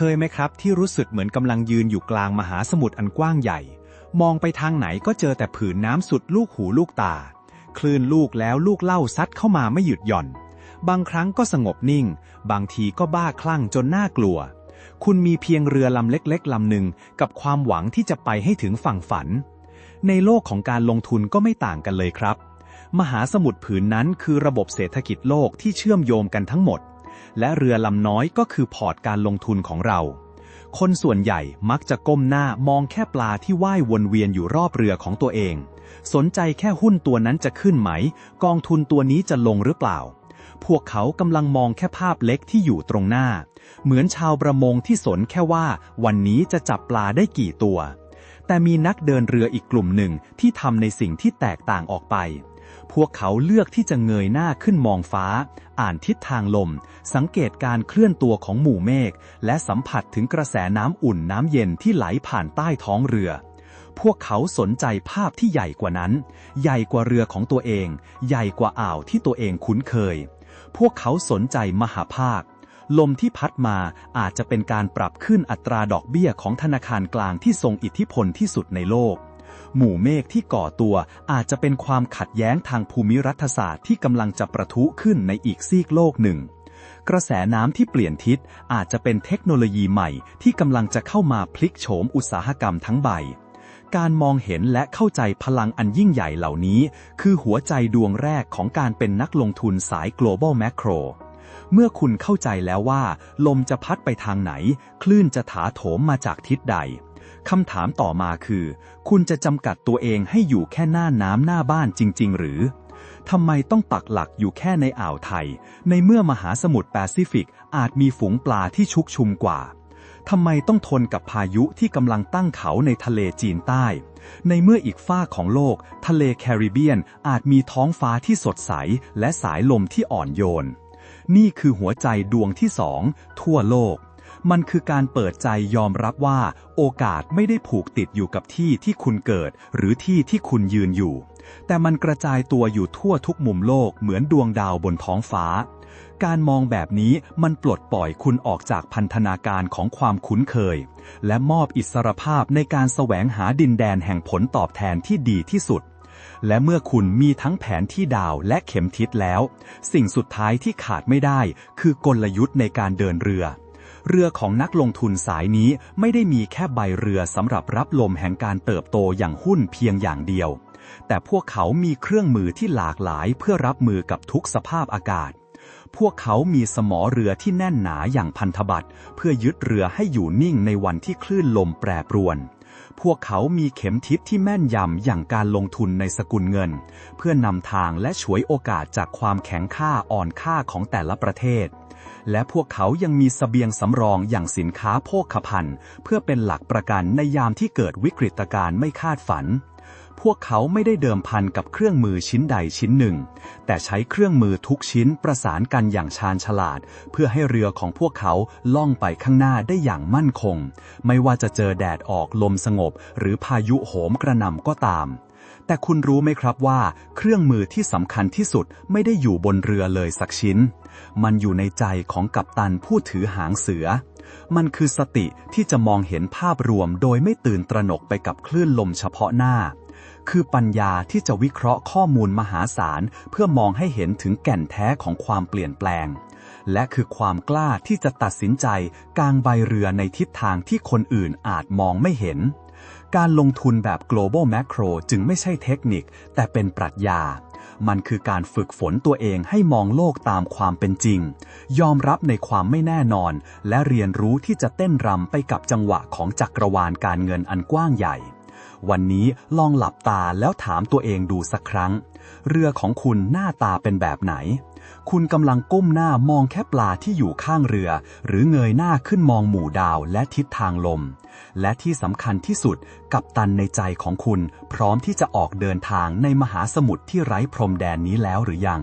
เคยไหมครับที่รู้สึกเหมือนกำลังยืนอยู่กลางมหาสมุทรอันกว้างใหญ่ มองไปทางไหนก็เจอแต่ผืนน้ำสุดลูกหูลูกตา คลื่นลูกแล้วลูกเล่าซัดเข้ามาไม่หยุดหย่อน บางครั้งก็สงบนิ่ง บางทีก็บ้าคลั่งจนน่ากลัว คุณมีเพียงเรือลำเล็กๆลำหนึ่งกับความหวังที่จะไปให้ถึงฝั่งฝัน ในโลกของการลงทุนก็ไม่ต่างกันเลยครับ มหาสมุทรผืนนั้นคือระบบเศรษฐกิจโลกที่เชื่อมโยงกันทั้งหมด และเรือลำน้อยก็คือพอร์ตการลงทุนของเรา คนส่วนใหญ่มักจะก้มหน้ามองแค่ปลาที่ว่ายวนเวียนอยู่รอบเรือของตัวเอง สนใจแค่หุ้นตัวนั้นจะขึ้นไหม กองทุนตัวนี้จะลงหรือเปล่า พวกเขากำลังมองแค่ภาพเล็กที่อยู่ตรงหน้า เหมือนชาวประมงที่สนแค่ว่า วันนี้จะจับปลาได้กี่ตัวแต่มีนักเดินเรืออีกกลุ่มหนึ่งที่ทำในสิ่งที่แตกต่างออกไป พวกเขาเลือกที่จะเงยหน้าขึ้นมองฟ้า อ่านทิศทางลม สังเกตการเคลื่อนตัวของหมู่เมฆ และสัมผัสถึงกระแสน้ำอุ่นน้ำเย็นที่ไหลผ่านใต้ท้องเรือ พวกเขาสนใจภาพที่ใหญ่กว่านั้น ใหญ่กว่าเรือของตัวเอง ใหญ่กว่าอ่าวที่ตัวเองคุ้นเคย พวกเขาสนใจมหาภาค ลมที่พัดมาอาจจะเป็นการปรับขึ้นอัตราดอกเบี้ยของธนาคารกลางที่ทรงอิทธิพลที่สุดในโลก หมู่เมฆที่ก่อตัวอาจจะเป็นความขัดแย้งทางภูมิรัฐศาสตร์ที่กำลังจะประทุขึ้นในอีกซีกโลกหนึ่ง กระแสน้ำที่เปลี่ยนทิศอาจจะเป็นเทคโนโลยีใหม่ที่กำลังจะเข้ามาพลิกโฉมอุตสาหกรรมทั้งใบ การมองเห็นและเข้าใจพลังอันยิ่งใหญ่เหล่านี้ คือหัวใจดวงแรกของการเป็นนักลงทุนสาย global macro เมื่อคุณเข้าใจแล้วว่า ลมจะพัดไปทางไหน คลื่นจะถาโถมมาจากทิศใดคำถามต่อมาคือ คุณจะจำกัดตัวเองให้อยู่แค่หน้าน้ำหน้าบ้านจริง ๆ หรือทำไมต้องปักหลักอยู่แค่ในอ่าวไทย ในเมื่อมหาสมุทรแปซิฟิกอาจมีฝูงปลาที่ชุกชุมกว่าทำไมต้องทนกับพายุที่กำลังตั้งเขาในทะเลจีนใต้ ในเมื่ออีกฝ้าของโลก ทะเลแคริบเบียนอาจมีท้องฟ้าที่สดใส และสายลมที่อ่อนโยน นี่คือหัวใจดวงที่สองทั่วโลก มันคือการเปิดใจยอมรับว่า โอกาสไม่ได้ผูกติดอยู่กับที่ที่คุณเกิด หรือที่ที่คุณยืนอยู่ แต่มันกระจายตัวอยู่ทั่วทุกมุมโลกเหมือนดวงดาวบนท้องฟ้า การมองแบบนี้มันปลดปล่อยคุณออกจากพันธนาการของความคุ้นเคย และมอบอิสรภาพในการแสวงหาดินแดนแห่งผลตอบแทนที่ดีที่สุด และเมื่อคุณมีทั้งแผนที่ดาวและเข็มทิศแล้ว สิ่งสุดท้ายที่ขาดไม่ได้ คือกลยุทธ์ในการเดินเรือ เรือของนักลงทุนสายนี้ไม่ได้มีแค่ใบเรือสำหรับรับลมแห่งการเติบโตอย่างหุ้นเพียงอย่างเดียว แต่พวกเขามีเครื่องมือที่หลากหลายเพื่อรับมือกับทุกสภาพอากาศพวกเขามีสมอเรือที่แน่นหนาอย่างพันธบัตรเพื่อยึดเรือให้อยู่นิ่งในวันที่คลื่นลมแปรปรวน พวกเขามีเข็มทิศที่แม่นยำอย่างการลงทุนในสกุลเงิน เพื่อนำทางและฉวยโอกาสจากความแข็งค่าอ่อนค่าของแต่ละประเทศ และพวกเขายังมีสเสบียงสำรองอย่างสินค้าโภคภัณฑ์ เพื่อเป็นหลักประกันในยามที่เกิดวิกฤตการณ์ไม่คาดฝัน พวกเขาไม่ได้เดิมพันกับเครื่องมือชิ้นใดชิ้นหนึ่ง แต่ใช้เครื่องมือทุกชิ้นประสานกันอย่างชาญฉลาด เพื่อให้เรือของพวกเขาล่องไปข้างหน้าได้อย่างมั่นคง ไม่ว่าจะเจอแดดออกลมสงบ หรือพายุโหมกระหน่ำก็ตามแต่คุณรู้ไหมครับว่า เครื่องมือที่สำคัญที่สุดไม่ได้อยู่บนเรือเลยสักชิ้น มันอยู่ในใจของกัปตันผู้ถือหางเสือ มันคือสติที่จะมองเห็นภาพรวมโดยไม่ตื่นตระหนกไปกับคลื่นลมเฉพาะหน้า คือปัญญาที่จะวิเคราะห์ข้อมูลมหาศาล เพื่อมองให้เห็นถึงแก่นแท้ของความเปลี่ยนแปลง และคือความกล้าที่จะตัดสินใจกางใบเรือในทิศทางที่คนอื่นอาจมองไม่เห็น การลงทุนแบบ global macro จึงไม่ใช่เทคนิค แต่เป็นปรัชญามันคือการฝึกฝนตัวเองให้มองโลกตามความเป็นจริง ยอมรับในความไม่แน่นอน และเรียนรู้ที่จะเต้นรำไปกับจังหวะของจักรวาลการเงินอันกว้างใหญ่ วันนี้ลองหลับตาแล้วถามตัวเองดูสักครั้ง เรือของคุณหน้าตาเป็นแบบไหน คุณกำลังก้มหน้ามองแค่ปลาที่อยู่ข้างเรือ หรือเงยหน้าขึ้นมองหมู่ดาวและทิศทางลม และที่สำคัญที่สุดกับตันในใจของคุณ พร้อมที่จะออกเดินทางในมหาสมุทรที่ไร้พรมแดนนี้แล้วหรือยัง